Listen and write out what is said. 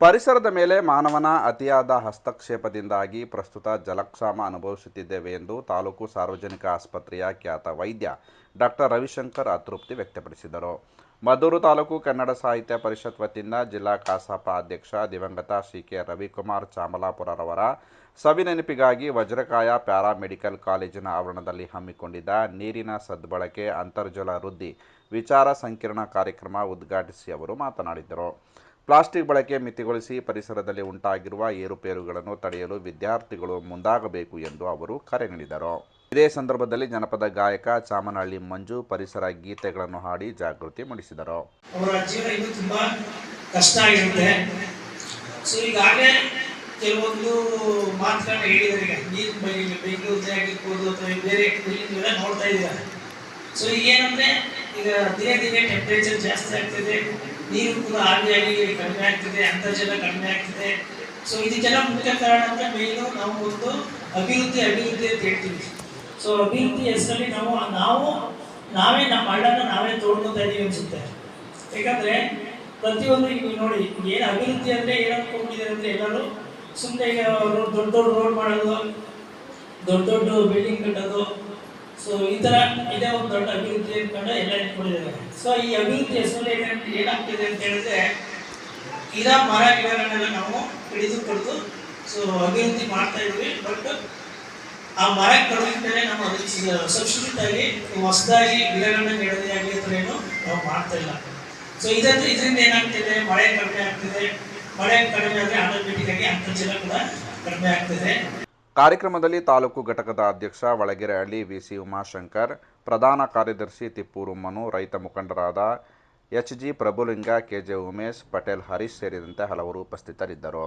ಪರಿಸರದ ಮೇಲೆ ಮಾನವನ ಅತಿಯಾದ ಹಸ್ತಕ್ಷೇಪದಿಂದಾಗಿ ಪ್ರಸ್ತುತ ಜಲಕ್ಷಾಮ ಅನುಭವಿಸುತ್ತಿದ್ದೇವೆ ಎಂದು ತಾಲೂಕು ಸಾರ್ವಜನಿಕ ಆಸ್ಪತ್ರೆಯ ಖ್ಯಾತ ವೈದ್ಯ ಡಾಕ್ಟರ್ ರವಿಶಂಕರ್ ಅತೃಪ್ತಿ ವ್ಯಕ್ತಪಡಿಸಿದರು. ಮದ್ದೂರು ತಾಲೂಕು ಕನ್ನಡ ಸಾಹಿತ್ಯ ಪರಿಷತ್ ವತಿಯಿಂದ ಜಿಲ್ಲಾ ಕಸಾಪ ಅಧ್ಯಕ್ಷ ದಿವಂಗತ ಸಿ ಕೆ ರವಿಕುಮಾರ್ ಚಾಮಲಾಪುರರವರ ಸವಿನೆನಪಿಗಾಗಿ ವಜ್ರಕಾಯ ಪ್ಯಾರಾಮೆಡಿಕಲ್ ಕಾಲೇಜಿನ ಆವರಣದಲ್ಲಿ ಹಮ್ಮಿಕೊಂಡಿದ್ದ ನೀರಿನ ಸದ್ಬಳಕೆ ಅಂತರ್ಜಲ ವೃದ್ಧಿ ವಿಚಾರ ಸಂಕಿರಣ ಕಾರ್ಯಕ್ರಮ ಉದ್ಘಾಟಿಸಿ ಅವರು ಮಾತನಾಡಿದರು. ಪ್ಲಾಸ್ಟಿಕ್ ಬಳಕೆ ಮಿತಿಗೊಳಿಸಿ ಪರಿಸರದಲ್ಲಿ ಉಂಟಾಗಿರುವ ಏರುಪೇರುಗಳನ್ನು ತಡೆಯಲು ವಿದ್ಯಾರ್ಥಿಗಳು ಮುಂದಾಗಬೇಕು ಎಂದು ಅವರು ಕರೆ ನೀಡಿದರು. ಇದೇ ಸಂದರ್ಭದಲ್ಲಿ ಜನಪದ ಗಾಯಕ ಚಾಮನಹಳ್ಳಿ ಮಂಜು ಪರಿಸರ ಗೀತೆಗಳನ್ನು ಹಾಡಿ ಜಾಗೃತಿ ಮೂಡಿಸಿದರು. ಅವರ ಜೀವನ ಇದು ತುಂಬಾ ಕಷ್ಟ ಆಗಿರುತ್ತೆ. ಸೊ ಈಗಾಗಲೇ ಕೆಲವೊಂದು ಮಾತುಗಳನ್ನ ಹೇಳಿದ್ದಾರೆ. ಈಗ ಈಗ ಬೆಂಗಳೂರು ಆಗಿರ್ಬೋದು ಅಥವಾ ಬೇರೆ ನೋಡ್ತಾ ಇದ್ದೀರಾ. ಸೊ ಈಗ ಏನಂದ್ರೆ ಈಗ ದಿನೇ ದಿನೇ ಟೆಂಪ್ರೇಚರ್ ಜಾಸ್ತಿ ಆಗ್ತಿದೆ, ನೀರು ಕೂಡ ಆವಿಯಾಗಿ ಕಡಿಮೆ ಆಗ್ತಿದೆ, ಅಂತರ್ಜಲ ಕಡಿಮೆ ಆಗ್ತಿದೆ. ಸೊ ಇದಕ್ಕೆಲ್ಲ ಮುಖ್ಯ ಕಾರಣ ಅಂದ್ರೆ ಮೇನು ನಾವು ಒಂದು ಅಭಿವೃದ್ಧಿ ಅಭಿವೃದ್ಧಿ ಅಂತ ಹೇಳ್ತೀವಿ. ಸೊ ಅಭಿವೃದ್ಧಿ ಹೆಸರಲ್ಲಿ ನಾವು ನಾವು, ನಾವೇ ನಮ್ಮ ಹಳ್ಳನ ನಾವೇ ತೋಡ್ಕೊತಾ ಇದೀವಿ ಅನ್ಸುತ್ತೆ. ಯಾಕಂದ್ರೆ ಪ್ರತಿಯೊಂದು ಈಗ ನೋಡಿ, ಏನು ಅಭಿವೃದ್ಧಿ ಅಂದ್ರೆ ಏನಂದ್ಕೊಂಡಿದ್ದಾರೆ ಅಂದ್ರೆ ಎಲ್ಲರೂ ಸುಮ್ಮನೆ ಈಗ ದೊಡ್ಡ ದೊಡ್ಡ ರೋಡ್ ಮಾಡೋದು, ದೊಡ್ಡ ದೊಡ್ಡ ಬಿಲ್ಡಿಂಗ್ ಕಟ್ಟೋದು ಸೊ ಈ ಥರ ಇದೇ ಒಂದು ದೊಡ್ಡ ಅಭಿವೃದ್ಧಿ ಅನ್ಕೊಂಡು ಎಲ್ಲ ಇಟ್ಕೊಂಡಿದ್ದಾರೆ. ಸೊ ಈ ಅಭಿವೃದ್ಧಿ ಹೆಸರು ಏನ್ ಏನಾಗ್ತಿದೆ ಅಂತ ಹೇಳಿದ್ರೆ ಇದ ಮರ, ಗಿಡಗಳನ್ನೆಲ್ಲ ನಾವು ಹಿಡಿದು ಕಡಿದು ಸೊ ಅಭಿವೃದ್ಧಿ ಮಾಡ್ತಾ ಇದ್ವಿ ಬಟ್ ಆ ಮರ ಕಡಿಮೆ ನಾವು ಅದಕ್ಕೆ ಸಬ್ಸಿಡಿಟ್ ಆಗಿ ಹೊಸದಾಗಿ ಗಿಡಗಳನ್ನ ನೆಡೋದೇ ಆಗಲಿ ಅಂತ ಏನು ನಾವು ಮಾಡ್ತಾ ಇಲ್ಲ. ಸೊ ಇದಂದ್ರೆ ಇದರಿಂದ ಏನಾಗ್ತಿದೆ, ಮಳೆ ಕಡಿಮೆ ಆಗ್ತಿದೆ. ಮಳೆ ಕಡಿಮೆ ಆದರೆ ಆಟೋಮೆಟಿಕ್ ಆಗಿ ಅಂತರ್ಜಲ ಕೂಡ ಕಡಿಮೆ ಆಗ್ತಿದೆ. ಕಾರ್ಯಕ್ರಮದಲ್ಲಿ ತಾಲೂಕು ಘಟಕದ ಅಧ್ಯಕ್ಷ ಒಳಗೆರೆಹಳ್ಳಿ ವಿಸಿ ಉಮಾಶಂಕರ್, ಪ್ರಧಾನ ಕಾರ್ಯದರ್ಶಿ ತಿಪ್ಪೂರು ಮನು, ರೈತ ಮುಖಂಡರಾದ H G Prabhulinga KJ Umesh, Patel Harish ಸೇರಿದಂತೆ ಹಲವರು ಉಪಸ್ಥಿತರಿದ್ದರು.